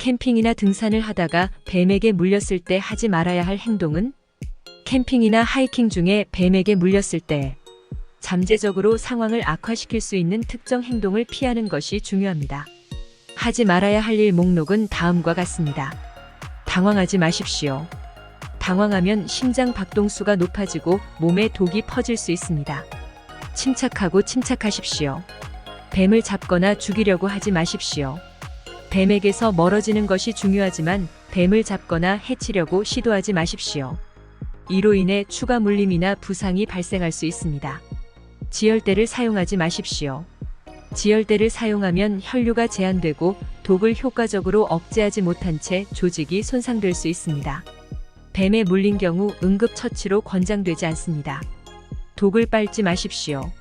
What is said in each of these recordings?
캠핑이나 등산을 하다가 뱀에게 물렸을 때 하지 말아야 할 행동은 캠핑이나 하이킹 중에 뱀에게 물렸을 때 잠재적으로 상황을 악화시킬 수 있는 특정 행동을 피하는 것이 중요합니다. 하지 말아야 할 일 목록은 다음과 같습니다. 당황하지 마십시오. 당황하면 심장 박동수가 높아지고 몸에 독이 퍼질 수 있습니다. 침착하고 침착하십시오. 뱀을 잡거나 죽이려고 하지 마십시오. 뱀에게서 멀어지는 것이 중요하지만 뱀을 잡거나 해치려고 시도하지 마십시오. 이로 인해 추가 물림이나 부상이 발생할 수 있습니다. 지혈대를 사용하지 마십시오. 지혈대를 사용하면 혈류가 제한되고 독을 효과적으로 억제하지 못한 채 조직이 손상될 수 있습니다. 뱀에 물린 경우 응급처치로 권장되지 않습니다. 독을 빨지 마십시오.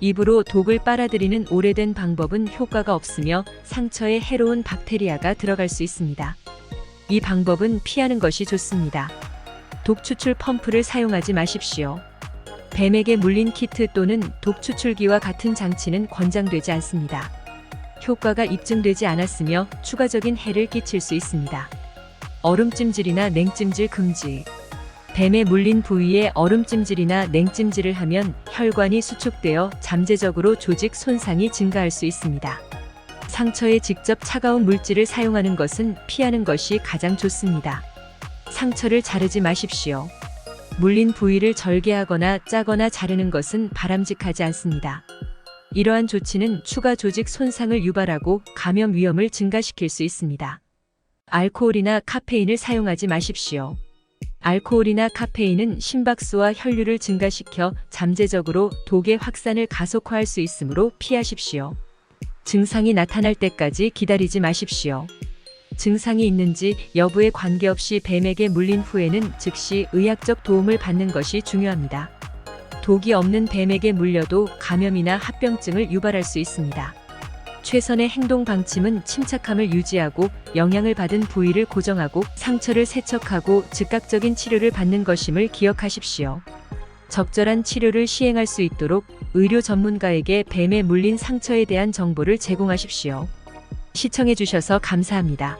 입으로 독을 빨아들이는 오래된 방법은 효과가 없으며 상처에 해로운 박테리아가 들어갈 수 있습니다. 이 방법은 피하는 것이 좋습니다. 독 추출 펌프를 사용하지 마십시오. 뱀에게 물린 키트 또는 독 추출기와 같은 장치는 권장되지 않습니다. 효과가 입증되지 않았으며 추가적인 해를 끼칠 수 있습니다. 얼음찜질이나 냉찜질 금지. 뱀에 물린 부위에 얼음찜질이나 냉찜질을 하면 혈관이 수축되어 잠재적으로 조직 손상이 증가할 수 있습니다. 상처에 직접 차가운 물질을 사용하는 것은 피하는 것이 가장 좋습니다. 상처를 자르지 마십시오. 물린 부위를 절개하거나 짜거나 자르는 것은 바람직하지 않습니다. 이러한 조치는 추가 조직 손상을 유발하고 감염 위험을 증가시킬 수 있습니다. 알코올이나 카페인을 사용하지 마십시오. 알코올이나 카페인은 심박수와 혈류를 증가시켜 잠재적으로 독의 확산을 가속화할 수 있으므로 피하십시오. 증상이 나타날 때까지 기다리지 마십시오. 증상이 있는지 여부에 관계없이 뱀에게 물린 후에는 즉시 의학적 도움을 받는 것이 중요합니다. 독이 없는 뱀에게 물려도 감염이나 합병증을 유발할 수 있습니다. 최선의 행동 방침은 침착함을 유지하고 영향을 받은 부위를 고정하고 상처를 세척하고 즉각적인 치료를 받는 것임을 기억하십시오. 적절한 치료를 시행할 수 있도록 의료 전문가에게 뱀에 물린 상처에 대한 정보를 제공하십시오. 시청해주셔서 감사합니다.